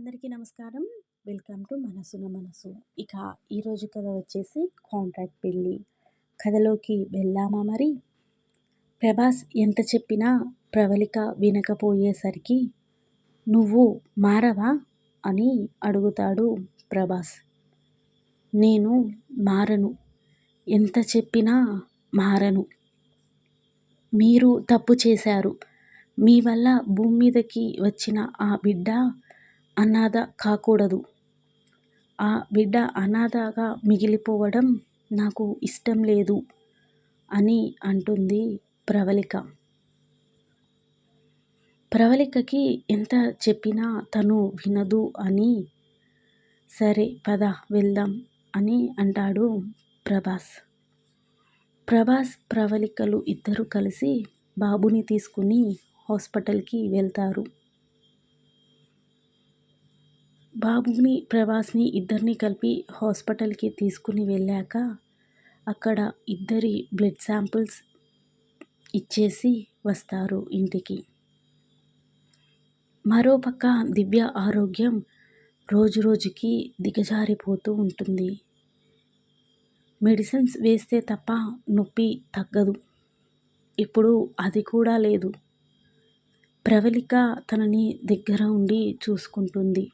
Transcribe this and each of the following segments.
అందరికీ నమస్కారం. Welcome to మనసున మనసు. ఇక ఈరోజు కథ వచ్చేసి కాంట్రాక్ట్ పెళ్ళి. కథలోకి వెళ్ళామా మరి? ప్రభాస్ ఎంత చెప్పినా ప్రవళిక వినకపోయేసరికి నువ్వు మారవా అని అడుగుతాడు ప్రభాస్. నేను మారను. ఎంత చెప్పినా మారను. మీరు తప్పు చేశారు. మీ వల్ల భూమి మీదకి వచ్చిన ఆ బిడ్డ అనాథ కాకూడదు. ఆ బిడ్డ అనాథగా మిగిలిపోవడం నాకు ఇష్టం లేదు అని అంటుంది ప్రవళిక. ప్రవళికకి ఎంత చెప్పినా తను వినదు అని సరే పద వెళ్దాం అని అంటాడు ప్రభాస్. ప్రభాస్ ప్రవళికలు ఇద్దరు కలిసి బాబుని తీసుకుని హాస్పిటల్కి వెళ్తారు. బాబుని ప్రభాస్ని ఇద్దరిని కలిపి హాస్పిటల్కి తీసుకుని వెళ్ళాక అక్కడ ఇద్దరి బ్లడ్ శాంపిల్స్ ఇచ్చేసి వస్తారు ఇంటికి. మరోపక్క దివ్య ఆరోగ్యం రోజు రోజుకి దిగజారిపోతూ ఉంటుంది. మెడిసిన్స్ వేస్తే తప్ప నొప్పి తగ్గదు. ఇప్పుడు అది కూడా లేదు. ప్రవళిక తనని దగ్గర ఉండి చూసుకుంటుంది.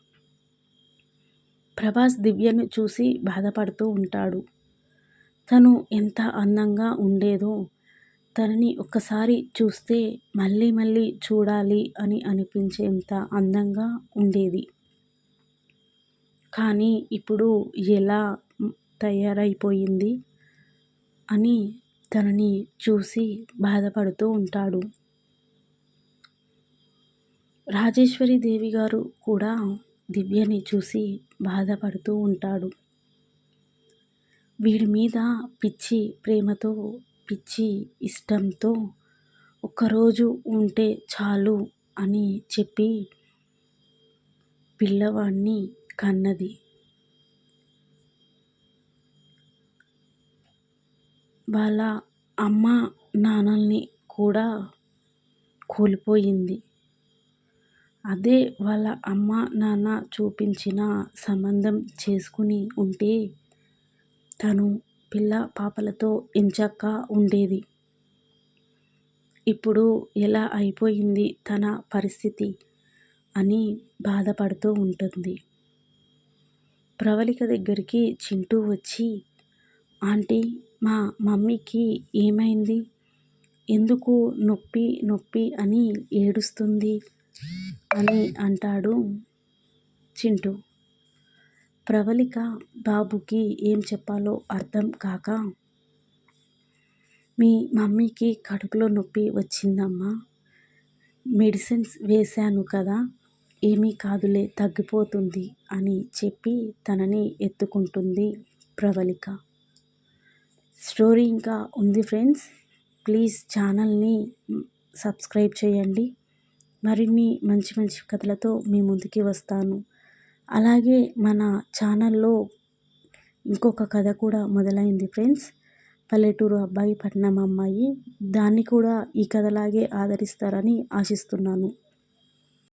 ప్రభాస్ దివ్యను చూసి బాధపడుతూ ఉంటాడు. తను ఎంత అందంగా ఉండేదో తనని ఒక్కసారి చూస్తే మళ్ళీ మళ్ళీ చూడాలి అని అనిపించేంత అందంగా ఉండేది. కానీ ఇప్పుడు ఎలా తయారైపోయింది అని తనని చూసి బాధపడుతూ ఉంటాడు. రాజేశ్వరి దేవి గారు కూడా దివ్యని చూసి బాధపడుతూ ఉంటాడు. వీడి మీద పిచ్చి ప్రేమతో పిచ్చి ఇష్టంతో ఒక్కరోజు ఉంటే చాలు అని చెప్పి పిల్లవాడిని కన్నది. వాళ్ళ అమ్మ నాన్నల్ని కూడా కోల్పోయింది. అదే వాళ్ళ అమ్మ నాన్న చూపించిన సంబంధం చేసుకుని ఉంటే తను పిల్ల పాపలతో ఎంచక్కా ఉండేది. ఇప్పుడు ఎలా అయిపోయింది తన పరిస్థితి అని బాధపడుతూ ఉంటుంది. ప్రవళిక దగ్గరికి చింటూ వచ్చి ఆంటీ మా మమ్మీకి ఏమైంది? ఎందుకు నొప్పి నొప్పి అని ఏడుస్తుంది? అని అంటాడు చింటూ. ప్రవళిక బాబుకి ఏం చెప్పాలో అర్థం కాక మీ మమ్మీకి కడుపులో నొప్పి వచ్చిందమ్మా. మెడిసిన్స్ వేశాను కదా ఏమీ కాదులే తగ్గిపోతుంది అని చెప్పి తనని ఎత్తుకుంటుంది ప్రవళిక స్టోరీ ఇంకా ఉంది ఫ్రెండ్స్. ప్లీజ్ ఛానల్ని సబ్స్క్రైబ్ చేయండి. మరిన్ని మంచి మంచి కథలతో మీ ముందుకి వస్తాను. అలాగే మన ఛానల్లో ఇంకొక కథ కూడా మొదలైంది ఫ్రెండ్స్. పల్లెటూరు అబ్బాయి పట్నం అమ్మాయి. దాన్ని కూడా ఈ కథలాగే ఆదరిస్తారని ఆశిస్తున్నాను.